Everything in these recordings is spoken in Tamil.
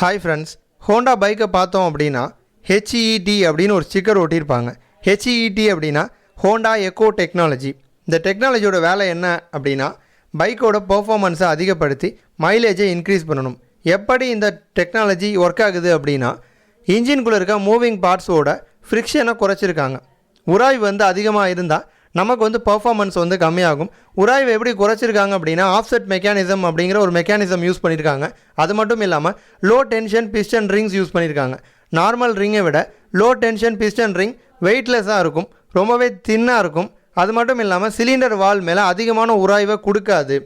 ஹாய் ஃப்ரெண்ட்ஸ் ஹோண்டா பைக்கை பார்த்தோம் அப்படின்னா ஹெச்இடி அப்படின்னு ஒரு ஸ்டிக்கர் ஒட்டியிருப்பாங்க. ஹெச்இடி அப்படின்னா ஹோண்டா எக்கோ டெக்னாலஜி இந்த டெக்னாலஜியோட வேலை என்ன அப்படின்னா பைக்கோட பர்ஃபாமன்ஸை அதிகப்படுத்தி மைலேஜை இன்க்ரீஸ் பண்ணணும். எப்படி இந்த டெக்னாலஜி ஒர்க் ஆகுது அப்படின்னா இன்ஜின்குள்ளே இருக்க மூவிங் பார்ட்ஸோட ஃப்ரிக்ஷனை குறைச்சிருக்காங்க. உராய்வு வந்து அதிகமாக இருந்தால் நமக்கு வந்து பர்ஃபார்மன்ஸ் வந்து கம்மியாகும். உராய்வை எப்படி குறைச்சிருக்காங்க அப்படின்னா ஆஃப்செட் மெக்கானிசம் அப்படிங்கிற ஒரு மெக்கானிசம் யூஸ் பண்ணியிருக்காங்க அது மட்டும் இல்லாமல் low tension piston rings use பண்ணியிருக்காங்க நார்மல் ரிங்கை விட லோ டென்ஷன் பிஸ்டன் ரிங் வெயிட்லெஸ்ஸாக இருக்கும். ரொம்பவே தின்னாக இருக்கும். அது மட்டும் இல்லாமல் சிலிண்டர் வால் மேலே அதிகமான உராய்வை கொடுக்காது.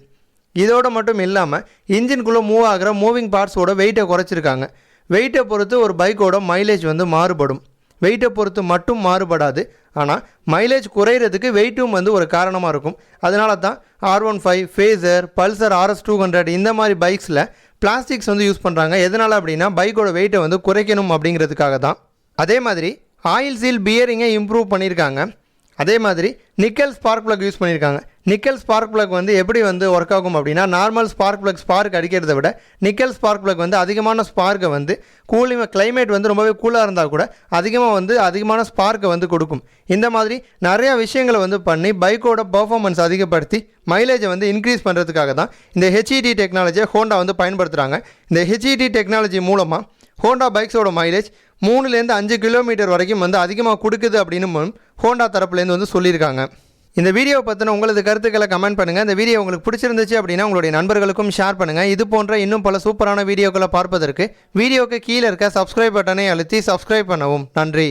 இதோடு மட்டும் இல்லாமல் இன்ஜின்குள்ளே மூவ் ஆகிற மூவிங் பார்ட்ஸோட வெயிட்டை குறைச்சிருக்காங்க. வெயிட்டை பொறுத்து ஒரு பைக்கோட மைலேஜ் வந்து மாறுபடும். வெயிட்டை பொறுத்து மட்டும் மாறுபடாது. ஆனால் மைலேஜ் குறையிறதுக்கு வெயிட்டும் வந்து ஒரு காரணமாக இருக்கும். அதனால தான் R one five Fazer Pulsar RS two hundred இந்த மாதிரி பைக்ஸில் பிளாஸ்டிக்ஸ் வந்து யூஸ் பண்ணுறாங்க எதனால் அப்படின்னா பைக்கோட வெயிட்டை வந்து குறைக்கணும் அப்படிங்கிறதுக்காக தான் அதே மாதிரி ஆயில் சீல் பியரிங்கை இம்ப்ரூவ் பண்ணியிருக்காங்க. அதே மாதிரி நிக்கல் ஸ்பார்க் ப்ளக் யூஸ் பண்ணியிருக்காங்க. நிக்கல் ஸ்பார்க் ப்ளக் வந்து எப்படி வந்து ஒர்க் ஆகும் அப்படின்னா நார்மல் ஸ்பார்க் ப்ளக் ஸ்பார்க் அடிக்கிறத விட நிக்கல் ஸ்பார்க் ப்ளக் வந்து அதிகமான ஸ்பார்க்கை வந்து கூலிங் கிளைமேட் வந்து ரொம்பவே கூலாக இருந்தால் கூட அதிகமாக வந்து அதிகமான ஸ்பார்க்கை வந்து கொடுக்கும். இந்த மாதிரி நிறையா விஷயங்களை வந்து பண்ணி பைக்கோட பர்ஃபார்மன்ஸ் அதிகப்படுத்தி மைலேஜை வந்து இன்க்ரீஸ் பண்ணுறதுக்காக தான் இந்த ஹெச்இடி டெக்னாலஜியை ஹோண்டா வந்து பயன்படுத்துகிறாங்க இந்த ஹெச்இடி டெக்னாலஜி மூலமாக ஹோண்டா பைக்ஸோட மைலேஜ் மூணுலேருந்து அஞ்சு கிலோமீட்டர் வரைக்கும் வந்து அதிகமாக கொடுக்குது அப்படின்னு ஹோண்டா தரப்புலேருந்து வந்து சொல்லியிருக்காங்க. இந்த வீடியோவை பற்றின உங்களது கருத்துக்களை கமெண்ட் பண்ணுங்கள் இந்த வீடியோ உங்களுக்கு பிடிச்சிருந்துச்சு அப்படின்னா உங்களுடைய நண்பர்களுக்கும் ஷேர் பண்ணுங்கள் இது போன்ற இன்னும் பல சூப்பரான வீடியோக்களை பார்ப்பதற்கு வீடியோக்கு கீழே இருக்க சப்ஸ்கிரைப் பட்டனை அழுத்தி சப்ஸ்கிரைப் பண்ணவும். நன்றி.